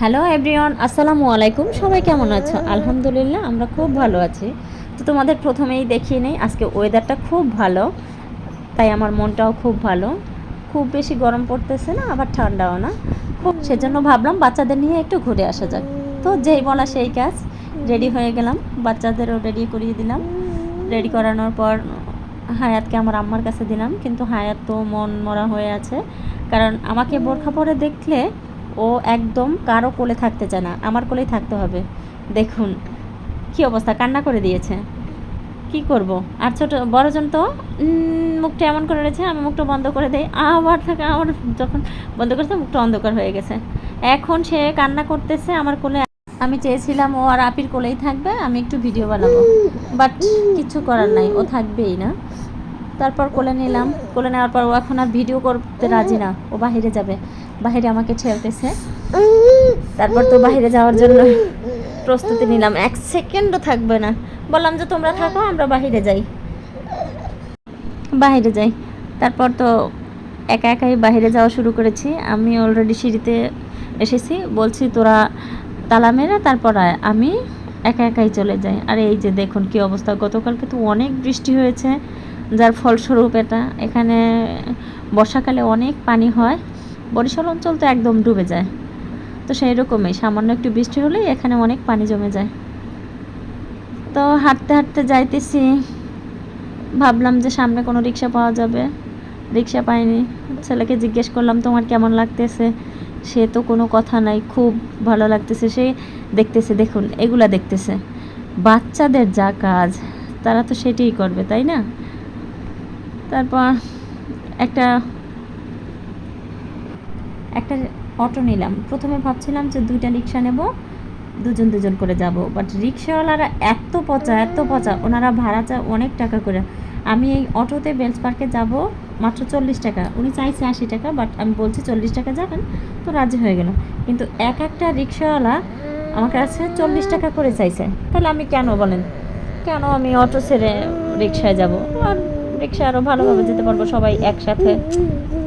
Hello everyone আসসালামু আলাইকুম সবাই কেমন আছো? আলহামদুলিল্লাহ, আমরা খুব ভালো আছি। তো তোমাদের প্রথমেই দেখিয়ে নেই, আজকে ওয়েদারটা খুব ভালো, তাই আমার মনটাও খুব ভালো। খুব বেশি গরম পড়তেছে না, আবার ঠান্ডাও না। খুব সেজন্য ভাবলাম বাচ্চাদের নিয়ে একটু ঘুরে আসা যাক। তো যেই বলা সেই কাজ রেডি হয়ে গেলাম। বাচ্চাদেরও রেডি করিয়ে দিলাম। রেডি করানোর পর হায়াতকে আমার আম্মার কাছে দিলাম। কিন্তু হায়াত তো মন মরা হয়ে আছে। কারণ আমাকে বোরখা পরে দেখলে ও একদম কারও কোলে থাকতে চায় না। আমার কোলেই থাকতে হবে। দেখুন, কি অবস্থা, কান্না করে দিয়েছে। কি করব? আর ছোট বড়জন তো মুখটা এমন করে রয়েছে আমি মুখটা বন্ধ করে দেই। আবার থাকে আমার যখন বন্ধ করেছে, মুখটা অন্ধকার হয়ে গেছে। এখন সে কান্না করতেছে আমার কোলে। আমি চেয়েছিলাম ও আর আপির কোলেই থাকবে, আমি একটু ভিডিও বানাবো। বাট কিছু করার নাই, ও থাকবেই না। তারপর কোলে নিলাম। কোলে নেওয়ার পর ও এখন আর ভিডিও করতে রাজি না। ও বাইরে যাবে। বাইরে আমাকে ঠেলতেছে তারপর তো বাইরে যাওয়ার জন্য প্রস্তুতি নিলাম। এক সেকেন্ডও থাকবে না। বললাম যে, তোমরা থাকো, আমরা বাইরে যাই। বাইরে যাই। তারপর তো একা একাই বাইরে যাওয়া শুরু করেছি। আমি অলরেডি সিঁড়িতে এসেছি। বলছি, তোরা তালা মেরে তারপর আমি একা একাই চলে যাই। আর, এই যে দেখুন কি অবস্থা। গতকালকে তো অনেক বৃষ্টি হয়েছে, যার ফলস্বরূপ এটা। এখানে বর্ষাকালে অনেক পানি হয়। বরিশাল অঞ্চল তো একদম ডুবে যায়। তো সেই রকমই সামান্য একটু বৃষ্টি হলেই এখানে অনেক পানি জমে যায়। তো হাঁটতে হাঁটতে যাইতেছি। ভাবলাম যে সামনে কোনো রিক্সা পাওয়া যাবে। রিক্সা পাইনি। ছেলেকে জিজ্ঞেস করলাম, তোমার কেমন লাগতেছে? সে তো কোনো কথা নাই, খুব ভালো লাগতেছে। সে দেখতেছে, দেখুন, এগুলা দেখতেছে। বাচ্চাদের যা কাজ, তারা তো সেটাই করবে, তাই না? তারপর একটা একটা অটো নিলাম। প্রথমে ভাবছিলাম যে দুইটা রিক্সা নেব, দুজন দুজন করে যাব। বাট রিক্সাওয়ালারা এত পচা এত পচা, ওনারা ভাড়া চায় অনেক টাকা করে। আমি এই অটোতে বেলস পার্কে যাব, মাত্র চল্লিশ টাকা। উনি চাইছে আশি টাকা বাট আমি বলছি চল্লিশ টাকা যাবেন, তো রাজি হয়ে গেল। কিন্তু এক একটা রিক্সাওয়ালা আমার কাছে চল্লিশ টাকা করে চাইছে। তাহলে আমি কেন বলেন? কেন আমি অটো ছেড়ে রিক্সায় যাব? আর রিক্সা আরও ভালোভাবে যেতে পারব সবাই একসাথে।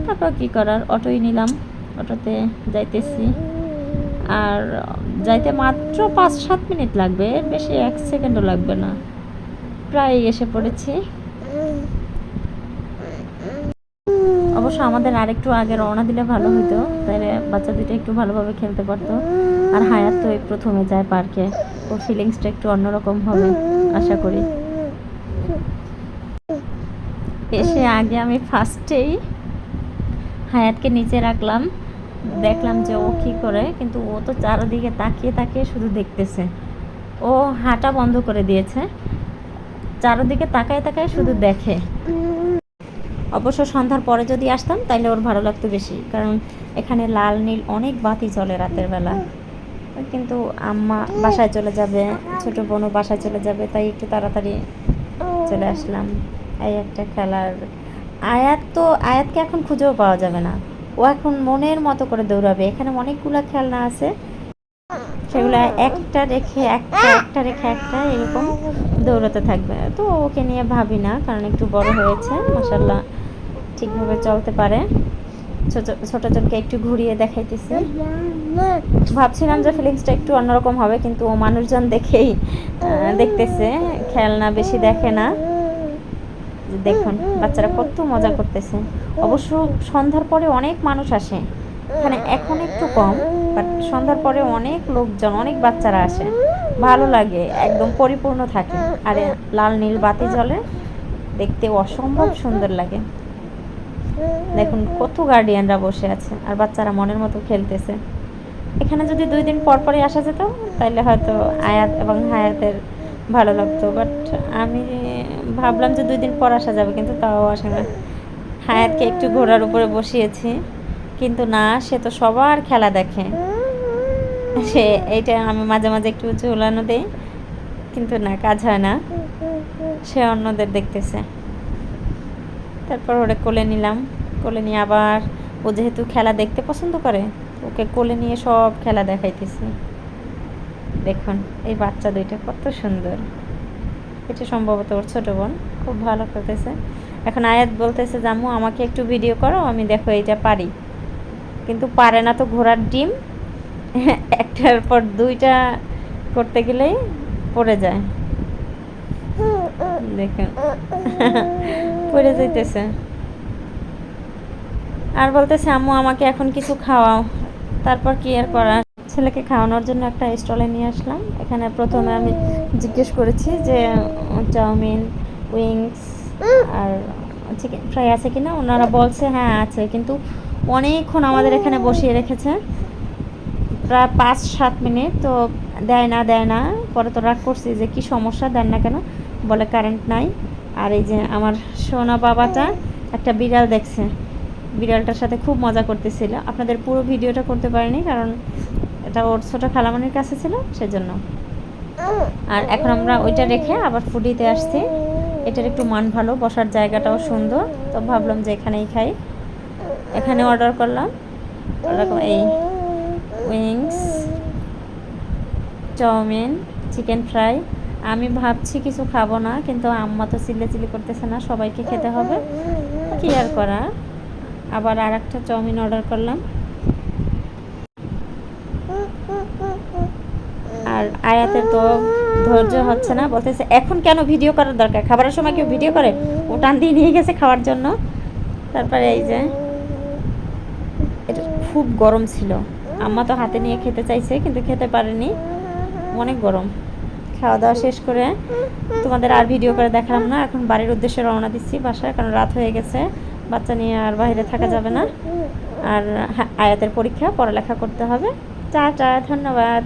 তারপর কী করার? অটোই নিলাম। অটোতে যাইতেছি। আর, যাইতে মাত্র পাঁচ সাত মিনিট লাগবে বেশি এক সেকেন্ডও লাগবে না। প্রায় এসে পড়েছি। অবশ্য আমাদের আরেকটু আগে রওনা দিলে ভালো হতো তাহলে বাচ্চা দুটো একটু ভালোভাবে খেলতে পারতো। আর হায়াত তো এই প্রথমে যায় পার্কে, ওর ফিলিংসটা একটু অন্যরকম হবে, আশা করি। এসে আগে আমি ফার্স্টেই হায়াতকে নিচে রাখলাম। দেখলাম যে ও কী করে, কিন্তু ও তো চারদিকে তাকিয়ে তাকিয়ে শুধু দেখতেছে। ও হাঁটা বন্ধ করে দিয়েছে, চারদিকে তাকায় তাকায় শুধু দেখে। অবশ্য সন্ধ্যার পরে যদি আসতাম তাহলে ওর ভালো লাগতো বেশি, কারণ এখানে লাল, নীল অনেক বাতি চলে রাতের বেলা। কিন্তু আম্মা বাসায় চলে যাবে, ছোট বোনও বাসায় চলে যাবে, তাই একটু তাড়াতাড়ি চলে আসলাম। এই একটা খেলার আয়াত তো, আয়াতকে এখন খুঁজেও পাওয়া যাবে না। ও এখন মনের মতো করে দৌড়াবে। এখানে অনেকগুলো খেলনা আছে। সেগুলো একটা রেখে, একটা একটা রেখে, একটা এরকম দৌড়াতে থাকবে। তো ওকে নিয়ে ভাবি না, কারণ একটু বড় হয়েছে। মাসাল্লাহ ঠিকভাবে চলতে পারে। ছোট ছোট জনকে একটু ঘুরিয়ে দেখাইতেছি। ভাবছিলাম যে ফিলিংসটা একটু অন্যরকম হবে, কিন্তু ও মানুষজন দেখেই দেখতেছে। খেলনা বেশি দেখে না। দেখুন বাচ্চারা কত মজা করতেছে। অবশ্য সন্ধ্যার পরে অনেক মানুষ আসে। এখানে এখন একটু কম বাট সন্ধ্যার পরে অনেক লোকজন অনেক বাচ্চারা আসে। ভালো লাগে একদম পরিপূর্ণ থাকে। আর লাল নীল বাতি জ্বলে দেখতে অসম্ভব সুন্দর লাগে। দেখুন কত গার্ডিয়ানরা বসে আছে আর বাচ্চারা মনের মতো খেলতেছে। এখানে যদি দুই দিন পর পরই আসা যেত তাহলে হয়তো আয়াত এবং হায়াতের ভালো লাগতো বাট আমি ভাবলাম যে দুই দিন পর আসা যাবে, কিন্তু তাও আসে না। হায়াতকে একটু ঘোড়ার উপরে বসিয়েছি, কিন্তু না, সে তো সবার খেলা দেখে। সে এইটা আমি মাঝে মাঝে একটু ঝুলানো দিই, কিন্তু না, কাজ হয় না। সে অন্যদের দেখতেছে। তারপর ওরে কোলে নিলাম, কোলে নিয়ে আবার ও যেহেতু খেলা দেখতে পছন্দ করে, ওকে কোলে নিয়ে সব খেলা দেখাইতেছি। দেখুন, এই বাচ্চা দুইটা কত সুন্দর। এটা সম্ভবত ওর ছোটো বোন, খুব ভালো করতেছে এখন আয়াত বলতেছে জামু আমাকে একটু ভিডিও করো, আমি দেখো এইটা পারি। কিন্তু পারে না তো ঘোড়ার ডিম। একটার পর দুইটা করতে গেলেই পড়ে যায়। দেখুন। পড়ে যাইতেছে। আর বলতেছে, আম্মু, আমাকে এখন কিছু খাওয়াও। তারপর কি আর করার ছেলেকে খাওয়ানোর জন্য একটা স্টলে নিয়ে আসলাম। এখানে প্রথমে আমি জিজ্ঞেস করেছি যে, চাউমিন, উইংস আর চিকেন ফ্রাই আছে কিনা? ওনারা বলছে হ্যাঁ আছে। কিন্তু অনেকক্ষণ আমাদের এখানে বসিয়ে রেখেছে। প্রায় পাঁচ, সাত মিনিট, তো দেয় না দেয় না। পরে তো রাগ করছি যে, কি সমস্যা? দেন না কেন? বলে, কারেন্ট নাই। আর এই যে আমার সোনা বাবাটা একটা বিড়াল দেখছে। বিড়ালটার সাথে খুব মজা করতেছিল। আপনাদের পুরো ভিডিওটা করতে পারিনি, কারণ এটা ওর ছোটো খালামনির কাছে ছিল সেজন্য। আর এখন আমরা ওইটা রেখে আবার ফুডিতে আসছি। এটার একটু মান ভালো বসার জায়গাটাও সুন্দর। তো ভাবলাম যে এখানেই খাই। এখানে অর্ডার করলাম। এই উইংস চাউমিন চিকেন ফ্রাই আমি ভাবছি কিছু খাব না কিন্তু আম্মা তো চিল্লে চিল্লি করতেছে না সবাইকে খেতে হবে। কি আর করা? আবার আর একটা চাউমিন অর্ডার করলাম। আর আয়াতের তো ধৈর্য হচ্ছে না বলতেছে এখন কেন ভিডিও করার দরকার? খাবারের সময় কেউ ভিডিও করে? ও টান দিয়ে নিয়ে গেছে খাওয়ার জন্য। তারপরে এই যে এটা খুব গরম ছিল। আম্মা তো হাতে নিয়ে খেতে চাইছে কিন্তু খেতে পারেনি। অনেক গরম। খাওয়া দাওয়া শেষ করে তোমাদের আর ভিডিও করে দেখালাম না। এখন বাড়ির উদ্দেশ্যে রওনা দিচ্ছি বাসায় কারণ রাত হয়ে গেছে। বাচ্চা নিয়ে আর বাইরে থাকা যাবে না। আর হ্যাঁ, আয়াতের পরীক্ষা পড়ালেখা করতে হবে। টাটা ধন্যবাদ।